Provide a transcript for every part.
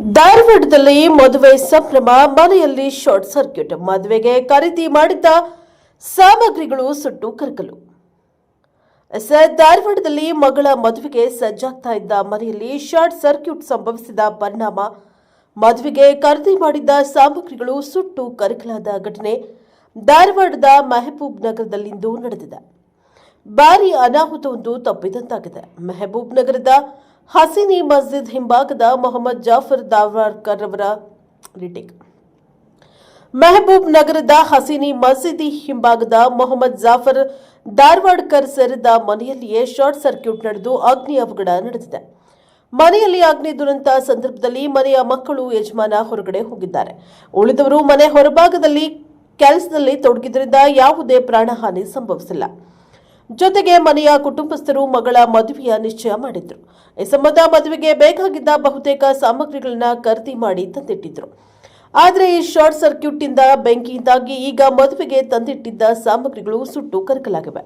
ಧಾರವಾಡದಲ್ಲಿ ಮದುವೆ ಸಂಭ್ರಮ, ಮನೆಯಲ್ಲಿ ಶಾರ್ಟ್ ಸರ್ಕ್ಯೂಟ್ ಮದುವೆಗೆ ಖರೀದಿ ಮಾಡಿದ್ದ ಸಾಮಗ್ರಿಗಳು ಸುಟ್ಟು ಕರಕಲು ಧಾರವಾಡದಲ್ಲಿ ಮಗಳ ಮದುವೆಗೆ ಸಜ್ಜಾಗ್ತಾ ಇದ್ದ ಮನೆಯಲ್ಲಿ ಶಾರ್ಟ್ ಸರ್ಕ್ಯೂಟ್ ಸಂಭವಿಸಿದ ಪರಿಣಾಮ. ಮದುವೆಗೆ ಖರೀದಿ ಮಾಡಿದ್ದ ಸಾಮಗ್ರಿಗಳು ಸುಟ್ಟು ಕರಕಲಾದ ಘಟನೆ ಧಾರವಾಡದ ಮೆಹಬೂಬ್ ನಗರದಲ್ಲಿಂದು ನಡೆದಿದೆ. ಭಾರಿ ಅನಾಹುತವೊಂದು ತಪ್ಪಿದಂತಾಗಿದೆ. ಮೆಹಬೂಬ್ ನಗರದ ಹಸೀನಿ ಮಸ್ಜಿದ್ ಹಿಂಭಾಗದ ಮೊಹಮ್ಮದ್ ಜಾಫರ್ ದಾವಾರ್ಕರ್ ಅವರ ರಿಟೇಕ್. ಮೆಹಬೂಬ್ ನಗರದ ಹಸಿನಿ ಮಸೀದಿ ಹಿಂಭಾಗದ ಮೊಹಮ್ಮದ್ ಜಾಫರ್ ಧಾರವಾಡ್ಕರ್ ಸೇರಿದ ಮನೆಯಲ್ಲಿಯೇ ಶಾರ್ಟ್ ಸರ್ಕ್ಯೂಟ್ ನಡೆದು ಅಗ್ನಿ ಅವಘಡ ನಡೆದಿದೆ. ಮನೆಯಲ್ಲಿ ಅಗ್ನಿ ದುರಂತ ಸಂದರ್ಭದಲ್ಲಿ ಮನೆಯ ಮಕ್ಕಳು ಯಜಮಾನ ಹೊರಗಡೆ ಹೋಗಿದ್ದಾರೆ. ಉಳಿದವರು ಮನೆ ಹೊರಭಾಗದಲ್ಲಿ ಕೆಲಸದಲ್ಲಿ ತೊಡಗಿದ್ದರಿಂದ ಯಾವುದೇ ಪ್ರಾಣಹಾನಿ ಸಂಭವಿಸಿಲ್ಲ. ಜೊತೆಗೆ ಮನೆಯ ಕುಟುಂಬಸ್ಥರು ಮಗಳ ಮದುವೆಯ ನಿಶ್ಚಯ ಮಾಡಿದ್ರು. ಈ ಸಂಬಂಧ ಮದುವೆಗೆ ಬೇಕಾಗಿದ್ದ ಬಹುತೇಕ ಸಾಮಗ್ರಿಗಳನ್ನ ಖರೀದಿ ಮಾಡಿ ತಂದಿಟ್ಟಿದ್ರು. ಆದರೆ ಈ ಶಾರ್ಟ್ ಸರ್ಕ್ಯೂಟ್ನಿಂದ ಬೆಂಕಿಯಿಂದಾಗಿ ಈಗ ಮದುವೆಗೆ ತಂದಿಟ್ಟಿದ್ದ ಸಾಮಗ್ರಿಗಳು ಸುಟ್ಟು ಕರಕಲಾಗಿವೆ.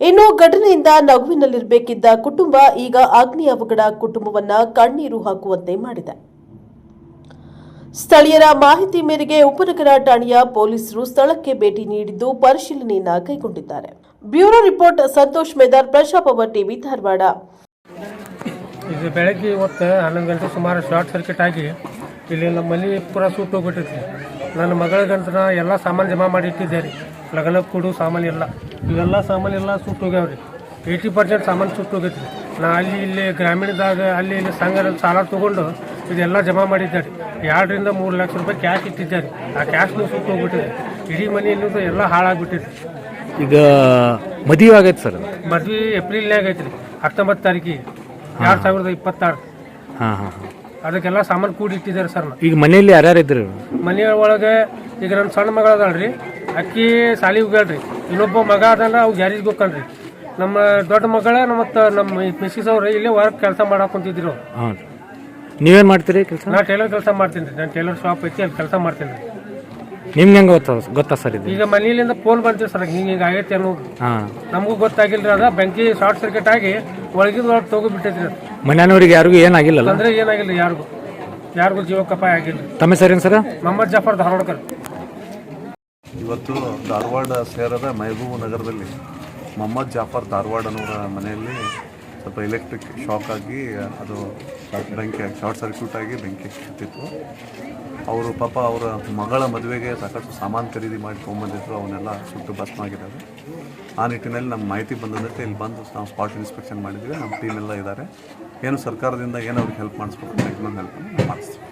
ಇನ್ನು ಘಟನೆಯಿಂದ ನಗುವಿನಲ್ಲಿರಬೇಕಿದ್ದ ಕುಟುಂಬ ಈಗ ಅಗ್ನಿ ಅವಘಡ ಕುಟುಂಬವನ್ನ ಕಣ್ಣೀರು ಹಾಕುವಂತೆ ಮಾಡಿದೆ. ಸ್ಥಳೀಯರ ಮಾಹಿತಿ ಮೇರೆಗೆ ಉಪನಗರ ಠಾಣೆಯ ಪೊಲೀಸರು ಸ್ಥಳಕ್ಕೆ ಭೇಟಿ ನೀಡಿದ್ದು ಪರಿಶೀಲನೆಯನ್ನ ಕೈಗೊಂಡಿದ್ದಾರೆ. ಬ್ಯೂರೋ ರಿಪೋರ್ಟ್, ಸಂತೋಷ್ ಮೇದಾರ್ ಪ್ರಜಾಪವ ಟಿವಿ ಧಾರವಾಡ ಇದು ಬೆಳಗ್ಗೆ ಇವತ್ತು ಹನ್ನೊಂದು ಗಂಟೆ ಸುಮಾರು ಶಾರ್ಟ್ ಸರ್ಕ್ಯೂಟ್ ಆಗಿ ಇಲ್ಲಿ ನಮ್ಮ ಮನೆ ಪೂರ ಸುಟ್ಟು ಹೋಗ್ಬಿಟ್ಟಿತ್ತು ನನ್ನ ಮಗಳಿಗಂತ ಎಲ್ಲ ಸಾಮಾನು ಜಮಾ ಮಾಡಿ ಇಟ್ಟಿದ್ದೆ ರೀ ಲಗನ ಕೂಡು ಸಾಮಾನು ಎಲ್ಲ. ಇವೆಲ್ಲ ಸಾಮಾನು ಎಲ್ಲ ಸುಟ್ಟು ಹೋಗ್ಯಾವ ರೀ ಏಯ್ಟಿ ಪರ್ಸೆಂಟ್ ಸಾಮಾನು ಸುಟ್ಟು ಹೋಗೈತಿ ನಾ ಅಲ್ಲಿ ಇಲ್ಲಿ ಗ್ರಾಮೀಣದಾಗ, ಅಲ್ಲಿ ಇಲ್ಲಿ ಸಂಘದಲ್ಲಿ ಸಾಲ ತೊಗೊಂಡು ಇದೆಲ್ಲ ಜಮಾ ಮಾಡಿದ್ದೆ ರೀ ಎರಡರಿಂದ ಮೂರು ಲಕ್ಷ ರೂಪಾಯಿ ಕ್ಯಾಶ್ ಇಟ್ಟಿದ್ದೆ ರೀ ಆ ಕ್ಯಾಶ್ನು ಸುಟ್ಟು ಹೋಗ್ಬಿಟ್ಟಿದೆ. ಇಡೀ ಮನೆ ಎನ್ನುವುದು ಎಲ್ಲ ಹಾಳಾಗ್ಬಿಟ್ಟಿದೆ. ಈಗ ಮದುವೆ ಆಗೈತೆ ಸರ್ ಮದ್ವೆ ಏಪ್ರಿಲ್ನಾಗ ಐತ್ರಿ ಹತ್ತೊಂಬತ್ತು ತಾರೀಕಿಗೆ ಎರಡು ಸಾವಿರದ ಇಪ್ಪತ್ತಾರು. ಹಾಂ ಹಾಂ ಅದಕ್ಕೆಲ್ಲ ಸಾಮಾನು ಕೂಡಿ ಇಟ್ಟಿದ್ದಾರೆ ಸರ್ ಈಗ ಮನೆಯಲ್ಲಿ ಯಾರ್ಯಾರು ಇದ್ರಿ ಮನೆ ಒಳಗೆ ಈಗ ನನ್ನ ಸಣ್ಣ ಮಗಳ ಅದಾಳ್ರಿ ಅಕ್ಕಿ ಸಾಲಿ ಹೋಗ್ಯಾಳ್ರಿ ಇನ್ನೊಬ್ಬ ಮಗ ಅದಲ್ಲ ಅವು ಗ್ಯಾರೇಜ್ಗೆ ಹೋಗ್ಕನ್ರಿ ನಮ್ಮ ದೊಡ್ಡ ಮಗಳ ಮತ್ತು ನಮ್ಮ ಮಿಸ್ಸಿಸ್ ಅವ್ರು ಇಲ್ಲೇ ಹೊರಗೆ ಕೆಲಸ ಮಾಡಕ್ ಕುಂತಿದ್ರು ಹಾಂ ನೀವೇನು ಮಾಡ್ತೀರಿ ಕೆಲಸ? ನಾ ಟೈಲರ್ ಕೆಲಸ ಮಾಡ್ತೀನಿ ರೀ ನಾನು ಟೈಲರ್ ಶಾಪ್ ಐತಿ ಅಲ್ಲಿ ಕೆಲಸ ಮಾಡ್ತೀನಿ ರೀ. ನಿಮ್ಗೆ ಹೆಂಗೆ ಗೊತ್ತಾ ಗೊತ್ತಾ ಸರ್ ಇದು? ಈಗ ಮನೆಯಿಂದ ಫೋನ್ ಬಂತೀವಿ ಸರ್ ಹಿಂಗೆ ಹಿಂಗೆ ಆಗೈತೆ ಅನ್ನೋದು. ಹಾಂ. ನಮಗೂ ಗೊತ್ತಾಗಿಲ್ರಿ ಅದ ಬೆಂಕಿ ಶಾರ್ಟ್ ಸರ್ಕ್ಯೂಟ್ ಆಗಿ ಒಳಗಿದ ಒಳಗೆ ತಗೋಬಿಟ್ಟೈತ್ರಿ ಅದು. ಮನೆಯವ್ರಿಗೆ ಯಾರಿಗೂ ಏನಾಗಿಲ್ಲಲ್ಲ? ಅಂದ್ರೆ ಏನಾಗಿಲ್ಲ ಯಾರಿಗೂ. ಯಾರಿಗೂ ಜೀವಕ್ಕಪಾಯ ಆಗಿಲ್ಲ. ತಮ್ಮ ಹೆಸರೇನು ಸರ್? ಮೊಹಮ್ಮದ್ ಜಾಫರ್ ಧಾರವಾಡಕರ್. ಇವತ್ತು ಧಾರವಾಡ ಸೇರದ ಮಹಬೂಬ್ ನಗರದಲ್ಲಿ ಮೊಹಮ್ಮದ್ ಜಾಫರ್ ಧಾರವಾಡನವರ ಅನ್ನೋರ ಮನೆಯಲ್ಲಿ ಸ್ವಲ್ಪ ಎಲೆಕ್ಟ್ರಿಕ್ ಶಾಕ್ ಆಗಿ, ಅದು ಬೆಂಕಿ ಶಾರ್ಟ್ ಸರ್ಕ್ಯೂಟ್ ಆಗಿ ಬೆಂಕಿ ಹತ್ತಿತ್ತು ಅವರು ಪಾಪ ಅವರ ಮಗಳ ಮದುವೆಗೆ ಸಾಕಷ್ಟು ಸಾಮಾನು ಖರೀದಿ ಮಾಡಿ ತೊಗೊಂಬಂದಿದ್ರು ಅವನ್ನೆಲ್ಲ ಸುಟ್ಟು ಭಸ್ಮ ಆಗಿದ್ದಾವೆ ಆ ನಿಟ್ಟಿನಲ್ಲಿ ನಮ್ಮ ಮಾಹಿತಿ ಬಂದಂತೆ ಇಲ್ಲಿ ಬಂದು ನಾವು ಸ್ಪಾಟ್ ಇನ್ಸ್ಪೆಕ್ಷನ್ ಮಾಡಿದ್ವಿ. ನಮ್ಮ ಟೀಮ್ ಎಲ್ಲ ಇದ್ದಾರೆ. ಏನು ಸರ್ಕಾರದಿಂದ ಏನು ಅವ್ರಿಗೆ ಹೆಲ್ಪ್ ಮಾಡಿಸ್ಬೇಕು ಮ್ಯಾಕ್ಸಿಮಮ್ ಹೆಲ್ಪ್ ಮಾಡಿಸ್ತೀವಿ.